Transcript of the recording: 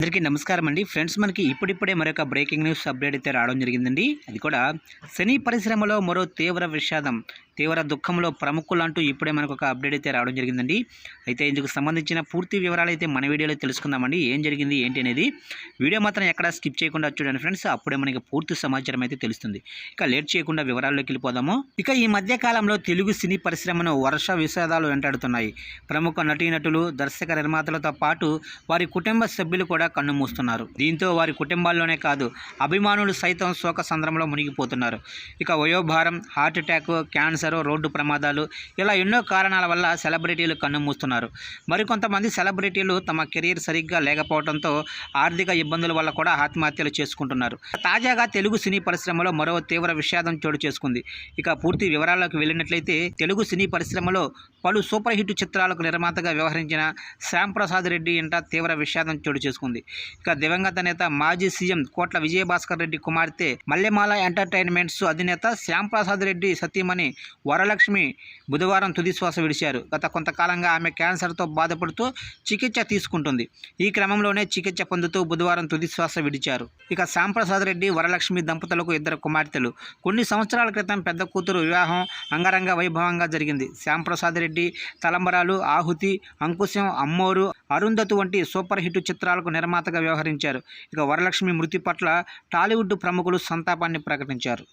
అందరికీ నమస్కారం అండి. ఫ్రెండ్స్ మనకి ఇప్పుడిప్పుడే మరొక బ్రేకింగ్ న్యూస్ అప్డేట్ అయితే రావడం జరిగిందండి. అది కూడా శని పరిశ్రమలో మరో తీవ్ర విషాదం. తీవ్ర దుఃఖంలో ప్రముఖులు అంటూ ఇప్పుడే మనకు ఒక అప్డేట్ అయితే రావడం జరిగిందండి. అయితే ఇందుకు సంబంధించిన పూర్తి వివరాలు అయితే మన వీడియోలో తెలుసుకుందామండి. ఏం జరిగింది ఏంటి అనేది వీడియో మాత్రం ఎక్కడ స్కిప్ చేయకుండా చూడండి ఫ్రెండ్స్. అప్పుడే మనకి పూర్తి సమాచారం అయితే తెలుస్తుంది. ఇక లేట్ చేయకుండా వివరాల్లోకి వెళ్ళిపోదాము. ఇక ఈ మధ్య కాలంలో తెలుగు సినీ పరిశ్రమను వర్ష విషాదాలు వెంటాడుతున్నాయి. ప్రముఖ నటీనటులు దర్శక నిర్మాతలతో పాటు వారి కుటుంబ సభ్యులు కూడా కన్ను మూస్తున్నారు. దీంతో వారి కుటుంబాల్లోనే కాదు అభిమానులు సైతం శోక సంద్రంలో మునిగిపోతున్నారు. ఇక వయోభారం హార్ట్ అటాక్ క్యాన్సర్ రోడ్డు ప్రమాదాలు ఇలా ఎన్నో కారణాల వల్ల సెలబ్రిటీలు కన్నుమూస్తున్నారు మరికొంతమంది సెలబ్రిటీలు తమ కెరీర్ సరిగ్గా లేకపోవడంతో ఆర్థిక ఇబ్బందుల వల్ల కూడా ఆత్మహత్యలు చేసుకుంటున్నారు. తాజాగా తెలుగు సినీ పరిశ్రమలో మరో తీవ్ర విషాదం చోటు చేసుకుంది. ఇక పూర్తి వివరాల్లోకి వెళ్ళినట్లయితే తెలుగు సినీ పరిశ్రమలో పలు సూపర్ హిట్ చిత్రాలకు నిర్మాతగా వ్యవహరించిన శ్యామ్ ప్రసాద్ రెడ్డి ఇంట తీవ్ర విషాదం చోటు చేసుకుంది. ఇక దివంగత నేత మాజీ సీఎం కోట్ల విజయభాస్కర్ రెడ్డి కుమార్తె మల్లెమాల ఎంటర్టైన్మెంట్స్ అధినేత శ్యామ్ ప్రసాద్ రెడ్డి సతీమణి వరలక్ష్మి బుధవారం తుది శ్వాస విడిచారు. గత కొంతకాలంగా ఆమె క్యాన్సర్తో బాధపడుతూ చికిత్స తీసుకుంటుంది. ఈ క్రమంలోనే చికిత్స పొందుతూ బుధవారం తుది శ్వాస విడిచారు. ఇక శ్యామ్ ప్రసాద్ రెడ్డి వరలక్ష్మి దంపతులకు ఇద్దరు కుమార్తెలు. కొన్ని సంవత్సరాల క్రితం పెద్ద కూతురు వివాహం అంగరంగ వైభవంగా జరిగింది. శ్యాంప్రసాద్ రెడ్డి రెడ్డి తలంబరాలు ఆహుతి అంకుశం అమ్మోరు అరుంధతు వంటి సూపర్ హిట్ చిత్రాలకు నిర్మాతగా వ్యవహరించారు. ఇక వరలక్ష్మి మృతి పట్ల టాలీవుడ్ ప్రముఖులు సంతాపాన్ని ప్రకటించారు.